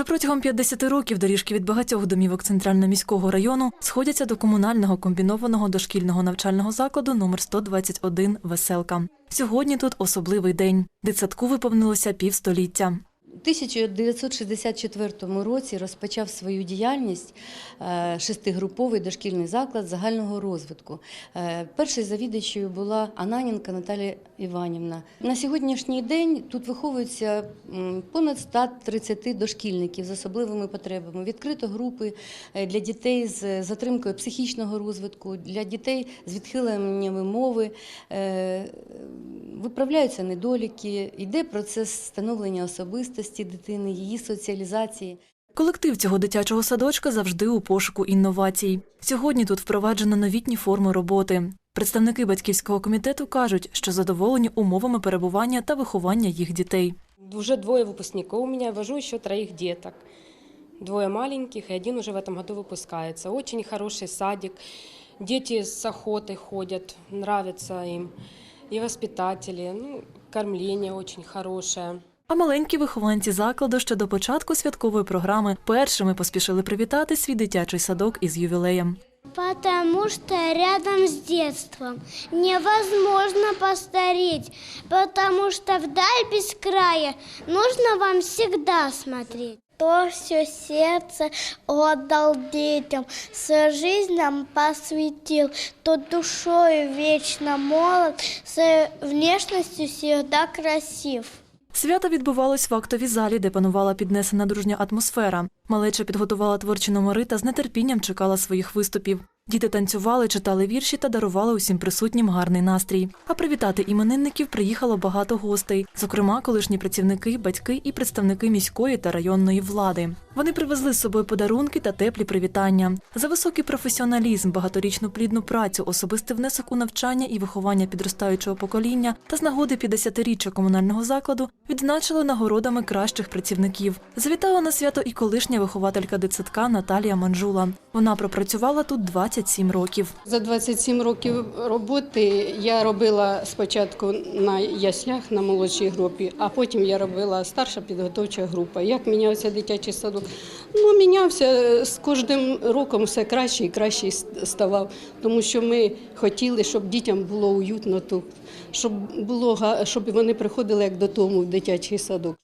Вже протягом 50 років доріжки від багатьох домівок центрально-міського району сходяться до комунального комбінованого дошкільного навчального закладу номер 121 Веселка. Сьогодні тут особливий день. Дитсадку виповнилося півстоліття. У 1964 році розпочав свою діяльність е, шестигруповий дошкільний заклад загального розвитку. Е, Першою завідувачою була Ананенка Наталія Іванівна. На сьогоднішній день тут виховується понад 130 дошкільників з особливими потребами. Відкрито групи е, для дітей з затримкою психічного розвитку, для дітей з відхиленнями мови Е, Виправляються недоліки, йде процес становлення особистості дитини, її соціалізації. Колектив цього дитячого садочка завжди у пошуку інновацій. Сьогодні тут впроваджено новітні форми роботи. Представники батьківського комітету кажуть, що задоволені умовами перебування та виховання їх дітей. Уже двое выпускников у меня, вожу еще троих деток. Двое маленьких, и один уже в этом году выпускается. Очень хороший садик. Дети с охотой ходят, нравится им. И воспитатели, ну, кормление очень хорошее. А маленькі вихованці закладу ще до початку святкової програми першими поспішили привітати свій дитячий садок із ювілеєм. Потому что рядом с детством невозможно постареть, потому что вдаль без края нужно вам всегда смотреть. То все сердце отдал детям, свою жизнь нам посвятил, то душою вечно молод, с внешностью всегда красив. Свято відбувалось в актовій залі, де панувала піднесена дружня атмосфера. Малеча підготувала творчі номери та з нетерпінням чекала своїх виступів. Діти танцювали, читали вірші та дарували усім присутнім гарний настрій. А привітати іменинників приїхало багато гостей, зокрема, колишні працівники, батьки і представники міської та районної влади. Вони привезли з собою подарунки та теплі привітання. За високий професіоналізм, багаторічну плідну працю, особистий внесок у навчання і виховання підростаючого покоління та з нагоди 50-річчя комунального закладу відзначили нагородами кращих працівників. Завітала на свято і колишня вихователька дитсадка Наталія Манжула. Вона пропрацювала тут 27 років. За 27 років роботи я робила спочатку на яслях на молодшій групі, а потім я робила старша підготовча група. Як мінявся дитячий садок? Ну, мінявся з кожним роком все краще і краще ставав, тому що ми хотіли, щоб дітям було уютно тут, щоб було щоб вони приходили як додому в дитячий садок.